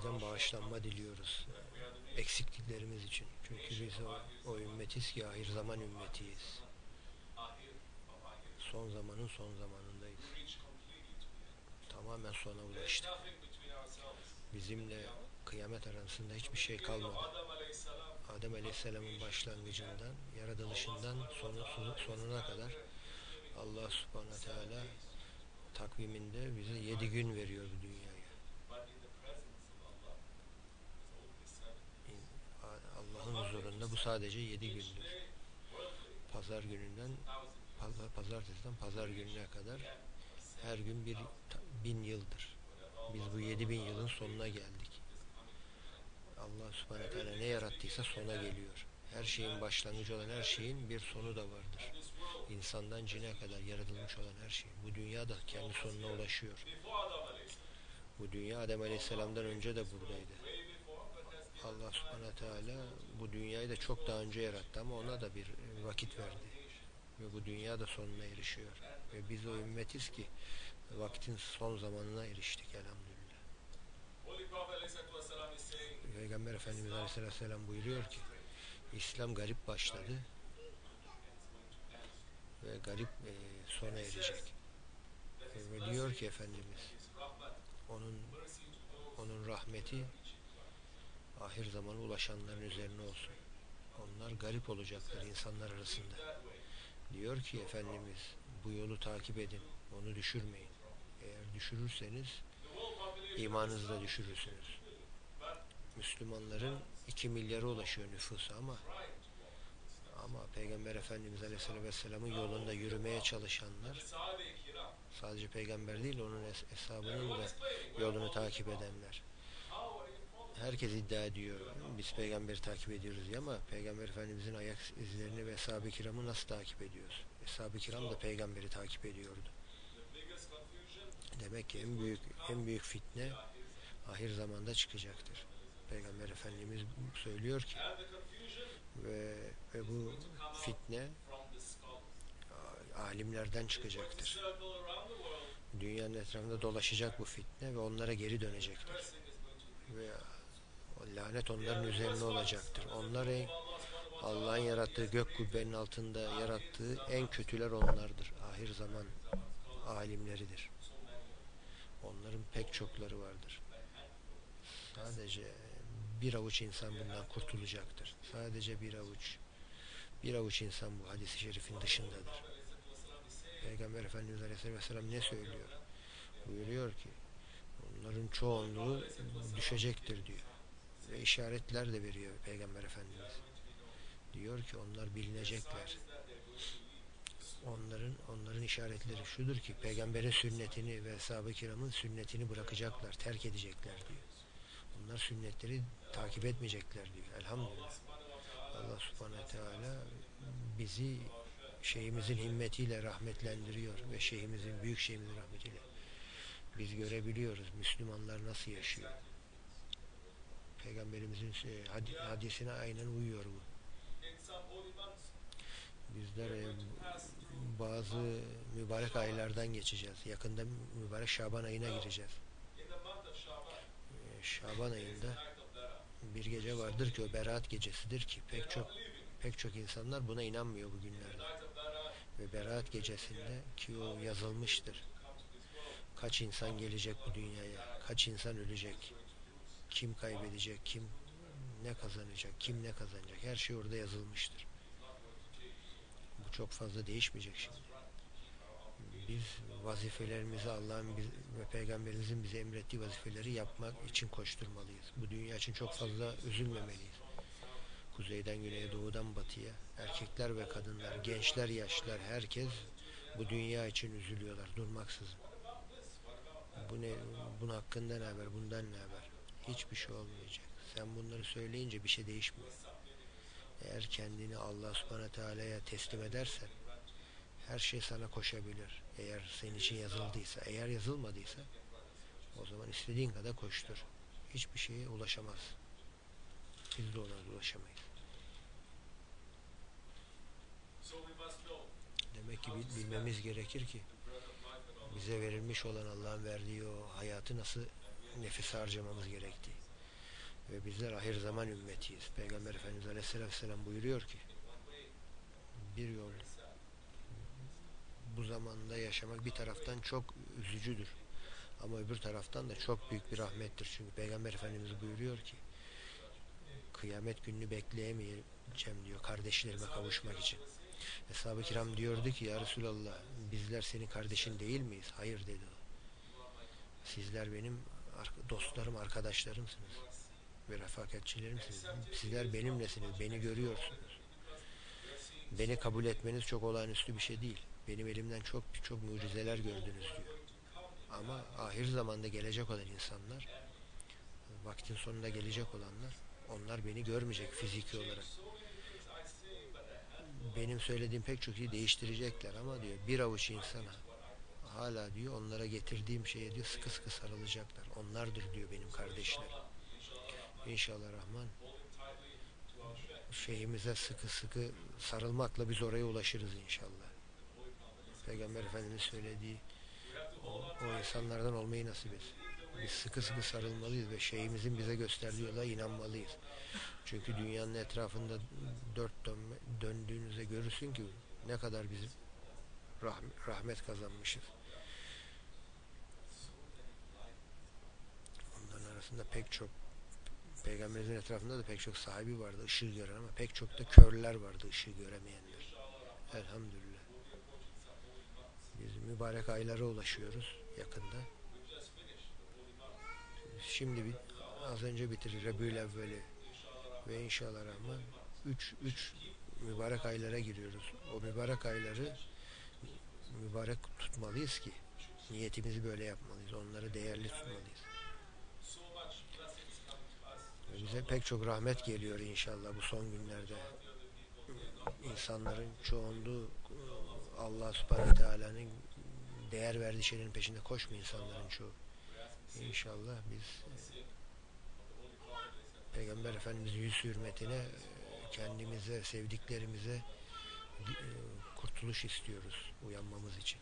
Sizden bağışlanma diliyoruz. Eksikliklerimiz için. Çünkü biz o, o ümmetiz ki ahir zaman ümmetiyiz. Son zamanın son zamanındayız. Tamamen sona ulaştık. Bizimle kıyamet arasında hiçbir şey kalmadı. Adem Aleyhisselam'ın başlangıcından, yaratılışından sonu, sonuna kadar Allah Subhanahu Teala takviminde bize yedi gün veriyor bu dünyaya. Allah'ın huzurunda bu sadece yedi gündür. Pazar gününden pazartesiden pazar gününe kadar her gün bir bin yıldır. Biz bu yedi bin yılın sonuna geldik. Allah subhanahu teala ne yarattıysa sona geliyor. Her şeyin başlangıcı olan her şeyin bir sonu da vardır. İnsandan cine kadar yaratılmış olan her şey. Bu dünya da kendi sonuna ulaşıyor. Bu dünya Adem Aleyhisselam'dan önce de buradaydı. Allah subhanahu teala bu dünyayı da çok daha önce yarattı ama ona da bir vakit verdi. Ve bu dünya da sonuna erişiyor. Ve biz o ümmetiz ki vaktin son zamanına eriştik elhamdülillah. Peygamber Efendimiz Aleyhisselam buyuruyor ki İslam garip başladı ve garip e, sona erecek. Ve diyor ki Efendimiz onun onun rahmeti ahir zamana ulaşanların üzerine olsun. Onlar garip olacaklar insanlar arasında. Diyor ki Efendimiz bu yolu takip edin. Onu düşürmeyin. Eğer düşürürseniz imanınızı da düşürürsünüz. Müslümanların 2 milyara ulaşıyor nüfusu ama ama Peygamber Efendimiz Aleyhisselatü Vesselam'ın yolunda yürümeye çalışanlar sadece peygamber değil onun hesabının da yolunu takip edenler herkes iddia ediyor biz peygamberi takip ediyoruz diye ama peygamber efendimizin ayak izlerini ve ashab-ı kiramı nasıl takip ediyoruz? Ashab-ı kiram da peygamberi takip ediyordu. Demek ki en büyük en büyük fitne ahir zamanda çıkacaktır. Peygamber Efendimiz söylüyor ki ve, ve bu fitne alimlerden çıkacaktır. Dünyanın etrafında dolaşacak bu fitne ve onlara geri dönecektir. Ve lanet onların üzerine olacaktır. Onlar Allah'ın yarattığı gök kubbenin altında yarattığı en kötüler onlardır. Ahir zaman alimleridir. Onların pek çokları vardır. Sadece bir avuç insan bundan kurtulacaktır. Sadece bir avuç. Bir avuç insan bu hadisi şerifin dışındadır. Peygamber Efendimiz Aleyhisselam ne söylüyor? Buyuruyor ki onların çoğunluğu düşecektir diyor. Ve işaretler de veriyor Peygamber Efendimiz. Diyor ki onlar bilinecekler. Onların onların işaretleri şudur ki peygamberin sünnetini ve ashab-ı kiramın sünnetini bırakacaklar, terk edecekler diyor. Onlar sünnetleri takip etmeyecekler diyor. Elhamdülillah. Allah subhanahu teala bizi şeyimizin himmetiyle rahmetlendiriyor ve şeyimizin, büyük şeyimizin rahmetiyle biz görebiliyoruz Müslümanlar nasıl yaşıyor. Peygamberimizin şey, hadisine aynen uyuyor bu. Bizler e, bazı mübarek aylardan geçeceğiz. Yakında mübarek Şaban ayına gireceğiz. E, Şaban ayında bir gece vardır ki o Berat gecesidir ki pek çok pek çok insanlar buna inanmıyor bugünlerde. Ve Berat gecesinde ki o yazılmıştır. Kaç insan gelecek bu dünyaya, kaç insan ölecek, kim kaybedecek, kim ne kazanacak, kim ne kazanacak her şey orada yazılmıştır. Bu çok fazla değişmeyecek şimdi. Biz vazifelerimizi Allah'ın ve Peygamberimizin bize emrettiği vazifeleri yapmak için koşturmalıyız. Bu dünya için çok fazla üzülmemeliyiz. Kuzeyden güneye, doğudan batıya, erkekler ve kadınlar, gençler, yaşlılar, herkes bu dünya için üzülüyorlar durmaksızın. Bu ne, bunun hakkında ne haber, bundan ne haber? Hiçbir şey olmayacak. Sen bunları söyleyince bir şey değişmiyor. Eğer kendini Allah subhanahu teala'ya teslim edersen her şey sana koşabilir. Eğer senin için yazıldıysa, eğer yazılmadıysa o zaman istediğin kadar koştur. Hiçbir şeye ulaşamaz. Biz de ona ulaşamayız. Demek ki bilmemiz gerekir ki bize verilmiş olan Allah'ın verdiği o hayatı nasıl nefis harcamamız gerektiği. Ve bizler ahir zaman ümmetiyiz. Peygamber Efendimiz Aleyhisselatü Vesselam buyuruyor ki bir yol bu zamanda yaşamak bir taraftan çok üzücüdür. Ama öbür taraftan da çok büyük bir rahmettir. Çünkü Peygamber Efendimiz buyuruyor ki kıyamet gününü bekleyemeyeceğim diyor kardeşlerime kavuşmak için. Eshab-ı kiram diyordu ki ya Resulallah bizler senin kardeşin değil miyiz? Hayır dedi o. Sizler benim dostlarım, arkadaşlarımsınız ve refakatçilerimsiniz. Sizler benimlesiniz, beni görüyorsunuz. Beni kabul etmeniz çok olağanüstü bir şey değil. Benim elimden çok çok mucizeler gördünüz diyor. Ama ahir zamanda gelecek olan insanlar, vaktin sonunda gelecek olanlar, onlar beni görmeyecek fiziki olarak. Benim söylediğim pek çok şeyi değiştirecekler ama diyor bir avuç insana hala diyor onlara getirdiğim şeye diyor sıkı sıkı sarılacaklar. Onlardır diyor benim kardeşlerim. İnşallah Rahman şeyimize sıkı sıkı sarılmakla biz oraya ulaşırız inşallah. Peygamber Efendimiz söylediği o, o insanlardan olmayı nasip etsin. Biz sıkı sıkı sarılmalıyız ve şeyimizin bize gösterdiği yola inanmalıyız. Çünkü dünyanın etrafında dört dönme, döndüğünüzde görürsün ki ne kadar biz rahmet kazanmışız. Arasında pek çok Peygamberimizin etrafında da pek çok sahibi vardı ışığı gören ama pek çok da körler vardı ışığı göremeyenler. Elhamdülillah. Biz mübarek aylara ulaşıyoruz yakında. Şimdi bir, az önce bitirir Rebül evveli ve inşallah Rahman 3 3 mübarek aylara giriyoruz. O mübarek ayları mübarek tutmalıyız ki niyetimizi böyle yapmalıyız. Onları değerli tutmalıyız. Bize pek çok rahmet geliyor inşallah bu son günlerde. İnsanların çoğunluğu Allah subhanahu teala'nın değer verdiği şeylerin peşinde koşma insanların çoğu. İnşallah biz Peygamber Efendimiz'in yüz hürmetine kendimize, sevdiklerimize kurtuluş istiyoruz uyanmamız için.